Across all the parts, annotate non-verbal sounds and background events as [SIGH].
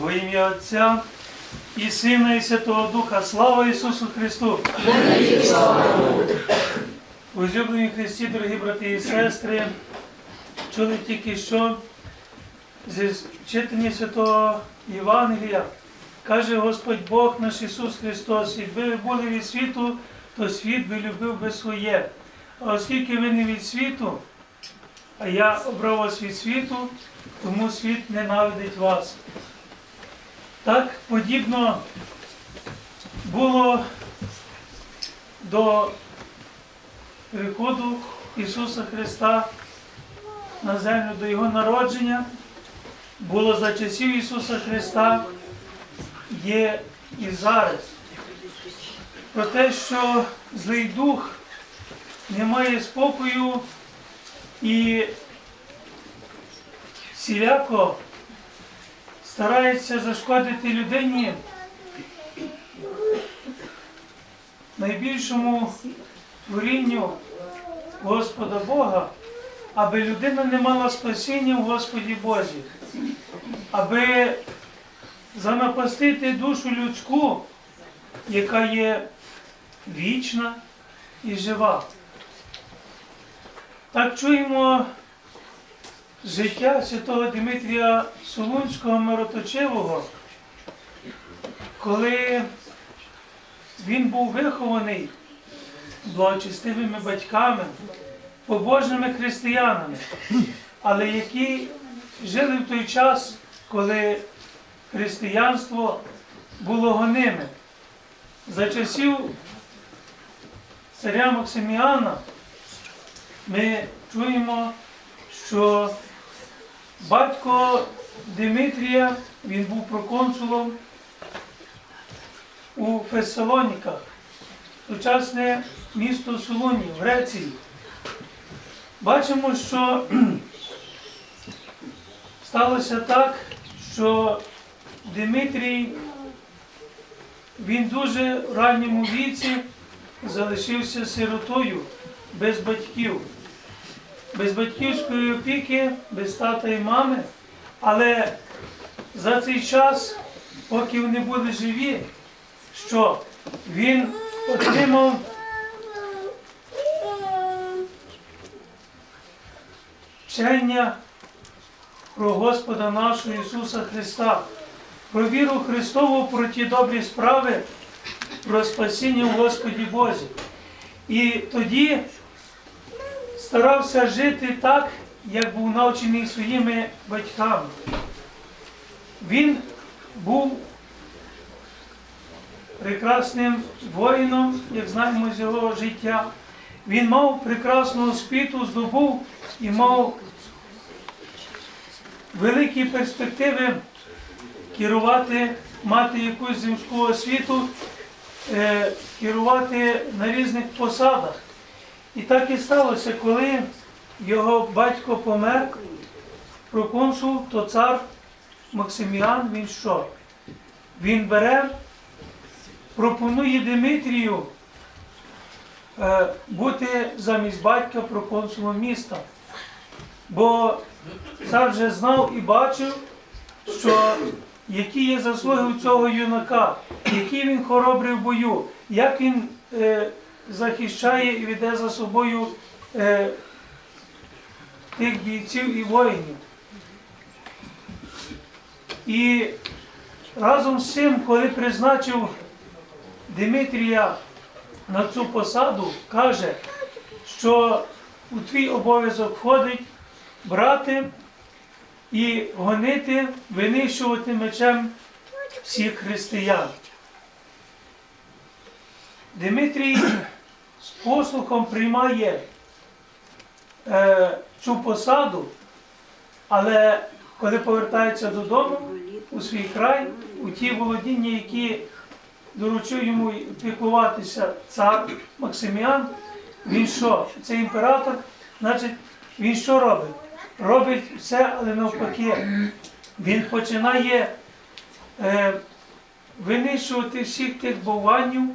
Во ім'я Отця і Сина, і Святого Духа. Слава Ісусу Христу! Возлюблені в Христі, дорогі брати і сестри, чули тільки що зі читання Святого Євангелія. Каже Господь Бог наш Ісус Христос, якби ви були від світу, то світ би любив би своє. А оскільки ви не від світу, а я обрав вас від світу, тому світ ненавидить вас. Так подібно було до приходу Ісуса Христа на землю, до Його народження, було за часів Ісуса Христа, є і зараз. Про те, що злий дух не має спокою і всіляко старається зашкодити людині найбільшому творінню Господа Бога, аби людина не мала спасіння в Господі Бозі, аби занапастити душу людську, яка є вічна і жива. Так чуємо життя святого Дмитрія Солунського Мироточивого, коли він був вихований благочестивими батьками, побожними християнами, але які жили в той час, коли християнство було гониме. За часів царя Максиміана ми чуємо, що батько Димитрія, він був проконсулом у Фесалоніках, сучасне місто Солоні в Греції. Бачимо, що [CLEARS THROAT] сталося так, що Димитрій він дуже в ранньому віці залишився сиротою без батьків, без батьківської опіки, без тата і мами. Але за цей час, поки вони були живі, що він отримав вчення про Господа нашого Ісуса Христа, про віру Христову, про ті добрі справи, про спасіння в Господі Бозі. І тоді старався жити так, як був навчений своїми батьками. Він був прекрасним воїном, як знаємо з його життя. Він мав прекрасну освіту, здобув і мав великі перспективи керувати, мати якусь земську освіту, е, керувати на різних посадах. І так і сталося, коли його батько помер, проконсул, то цар Максиміан, він що? Він бере, пропонує Димитрію е, бути замість батька проконсулом міста. Бо цар вже знав і бачив, що які є заслуги у цього юнака, який він хоробрий в бою, як він е, захищає і веде за собою е, тих бійців і воїнів. І разом з цим, коли призначив Димитрія на цю посаду, каже, що у твій обов'язок входить брати і гонити, винищувати мечем всіх християн. Димитрій з послухом приймає е, цю посаду, але коли повертається додому у свій край, у ті володіння, які доручив йому піклуватися цар Максиміан, він що? Це імператор, значить, він що робить? Робить все, але навпаки. Він починає е, винищувати всіх тих бованів, е,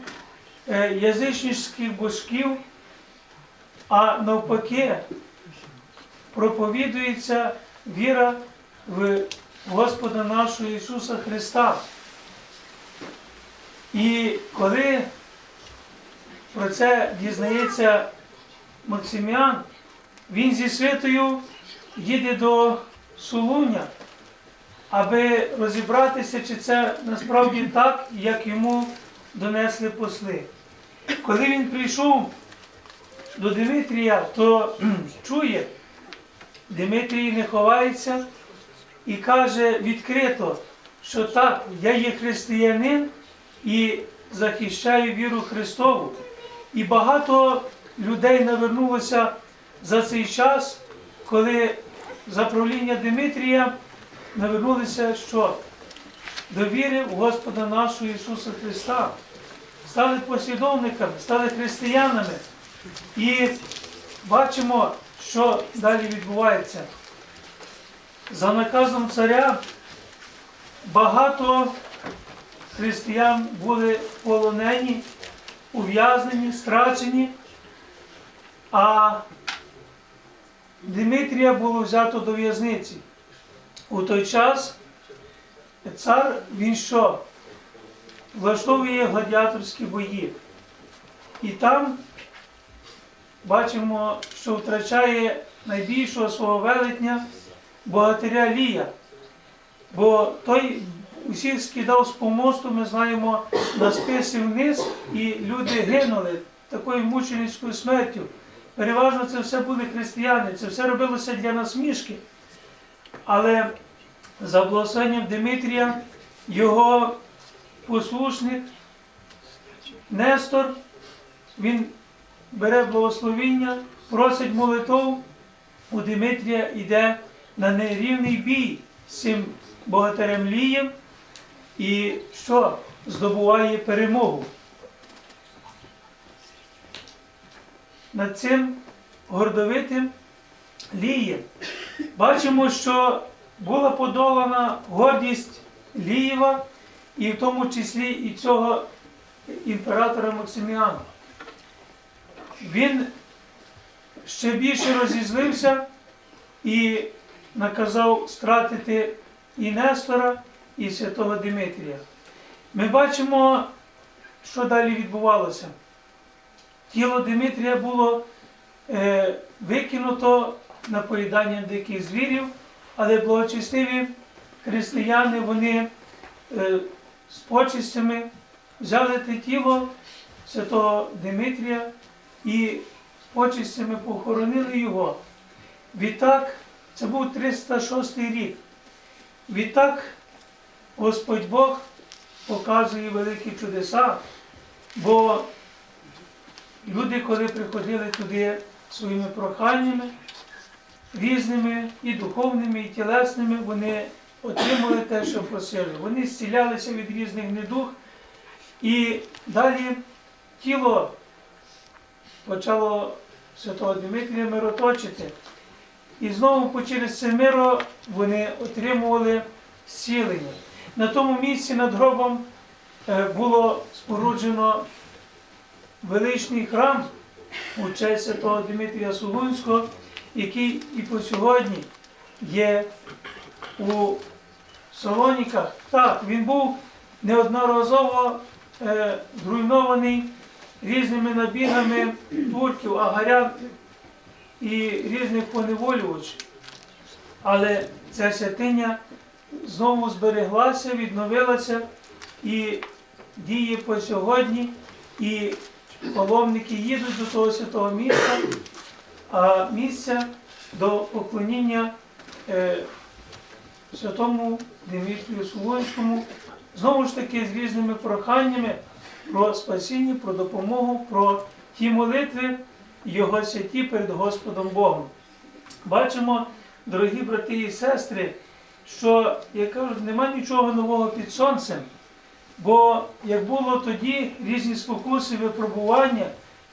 язичницьких божків, а навпаки проповідується віра в Господа нашого Ісуса Христа. І коли про це дізнається Максиміан, він зі свитою їде до Солуня, аби розібратися, чи це насправді так, як йому донесли посли. Коли він прийшов до Димитрія, то чує, Димитрій не ховається і каже відкрито, що так, я є християнин і захищаю віру Христову. І багато людей навернулося за цей час, коли за правління Димитрія навернулися що? До віри в Господа нашого Ісуса Христа. Стали послідовниками, стали християнами. І бачимо, що далі відбувається. За наказом царя багато християн були полонені, ув'язнені, страчені, а Димитрія було взято до в'язниці. У той час цар він що? Влаштовує гладіаторські бої. І там бачимо, що втрачає найбільшого свого велетня богатиря Лія. Бо той усіх скидав з помосту, ми знаємо, на списи вниз, і люди гинули такою мученицькою смертю. Переважно це все були християни, це все робилося для насмішки. Але за благословенням Димитрія його послушник Нестор, він бере благословіння, просить молитов, у Димитрія йде на нерівний бій з цим богатирем Лієм і що здобуває перемогу. Над цим гордовитим Лієм. Бачимо, що була подолана гордість Лієва, і в тому числі і цього імператора Максиміана. Він ще більше розізлився і наказав стратити і Нестора, і святого Димитрія. Ми бачимо, що далі відбувалося. Тіло Димитрія було е, викинуто на поїдання диких звірів, але благочестиві християни вони е, з почистями взяли те тіло святого Димитрія і з почистями похоронили його. Відтак, це був 306 рік. Відтак Господь Бог показує великі чудеса, бо люди, коли приходили туди своїми проханнями, різними і духовними, і тілесними, вони отримали те, що просили. Вони зцілялися від різних недуг. І далі тіло почало святого Дмитрія мироточити. І знову через це миро вони отримували зцілення. На тому місці над гробом е, було споруджено величний храм у честь святого Дмитрія Солунського, який і по сьогодні є у Солоніках. Так, він був неодноразово е, зруйнований різними набігами турків, агарян і різних поневолювачів. Але ця святиня знову збереглася, відновилася і діє по сьогодні. І паломники їдуть до того святого міста, а місця до поклоніння е, святому Дмитрію Солонському, знову ж таки з різними проханнями про спасіння, про допомогу, про ті молитви Його святі перед Господом Богом. Бачимо, дорогі брати і сестри, що, як кажуть, нема нічого нового під сонцем. Бо як було тоді різні спокуси, випробування,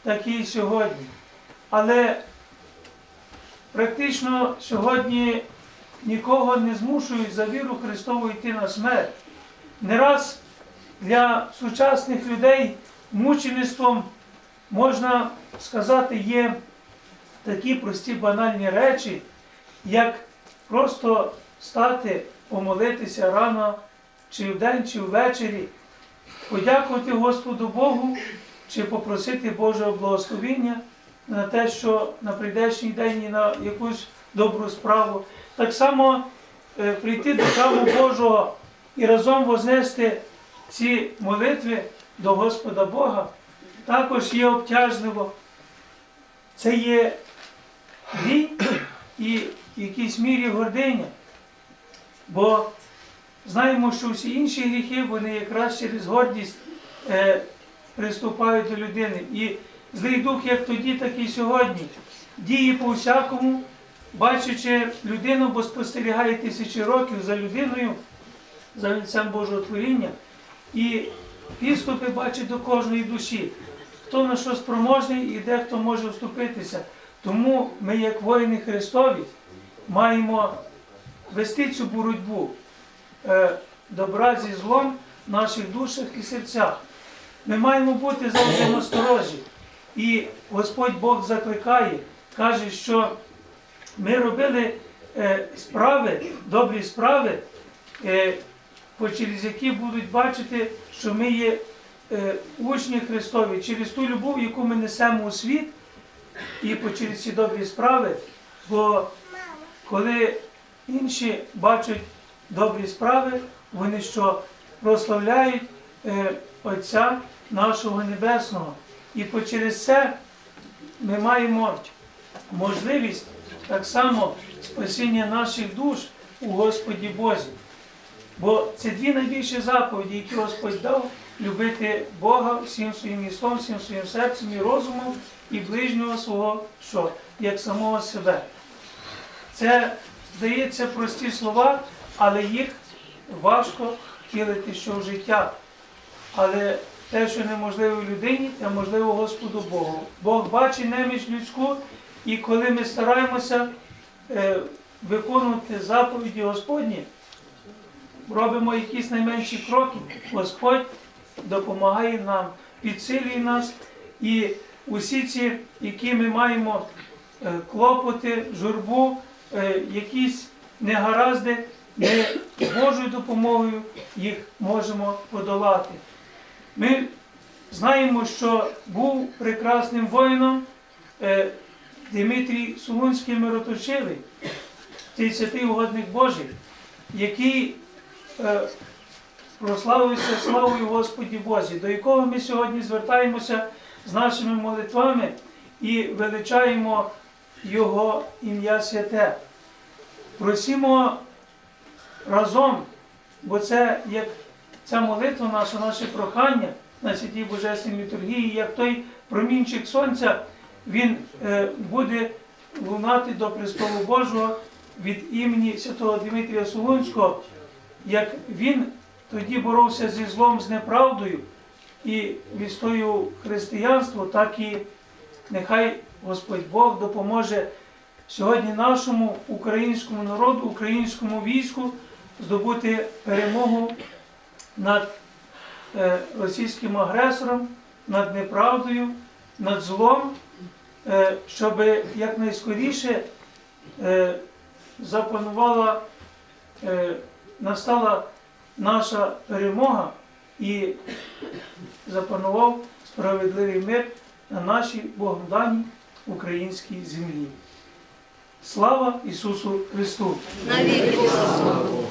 так і сьогодні. Але практично сьогодні нікого не змушують за віру Христову йти на смерть. Не раз для сучасних людей мучеництвом, можна сказати, є такі прості банальні речі, як просто стати помолитися рано, чи вдень, чи ввечері, подякувати Господу Богу, чи попросити Божого благословіння на те, що на прийдешній день і на якусь добру справу. Так само е, прийти до храму Божого і разом вознести ці молитви до Господа Бога також є обтяжливо. Це є гріх і в якійсь мірі гординя. Бо знаємо, що всі інші гріхи, вони якраз через гордість е, приступають до людини. І злий дух, як тоді, так і сьогодні, діє по всякому, бачачи людину, бо спостерігає тисячі років за людиною, за лицем Божого творіння. І підступи бачить до кожної душі. Хто на що спроможний і дехто може вступитися. Тому ми, як воїни Христові, маємо вести цю боротьбу е, добра зі злом в наших душах і серцях. Ми маємо бути завжди насторожі. І Господь Бог закликає, каже, що ми робили е, справи, добрі справи, е, через які будуть бачити, що ми є е, учні Христові через ту любов, яку ми несемо у світ, і через ці добрі справи. Бо коли інші бачать добрі справи, вони що прославляють Отця нашого Небесного. І через це ми маємо можливість так само спасіння наших душ у Господі Бозі. Бо це дві найбільші заповіді, які Господь дав любити Бога всім своїм містом, всім своїм серцем і розумом і ближнього свого, що як самого себе. Це здається прості слова, але їх важко втілити що в життя. Але те, що неможливо людині, те можливо Господу Богу. Бог бачить неміч людську, і коли ми стараємося е, виконувати заповіді Господні, робимо якісь найменші кроки, Господь допомагає нам, підсилює нас. І усі ці, які ми маємо е, клопоти, журбу, е, якісь негаразди, ми Божою допомогою їх можемо подолати. Ми знаємо, що був прекрасним воїном Дмитрій Солунський Мироточивий, цей святий угодник Божий, який е, прославився славою Господі Бозі, до якого ми сьогодні звертаємося з нашими молитвами і величаємо Його ім'я святе. Просімо разом, бо це як ця молитва наша, наше прохання на святій Божественній літургії, як той промінчик сонця, він е, буде лунати до престолу Божого від імені святого Дмитрія Солунського, як він тоді боровся зі злом, з неправдою і відстоював християнство, так і нехай Господь Бог допоможе сьогодні нашому українському народу, українському війську здобути перемогу над е, російським агресором, над неправдою, над злом, е, щоб якнайскоріше е, запанувала, е, настала наша перемога і запанував справедливий мир на нашій Богданій українській землі. Слава Ісусу Христу! Навіки Богу.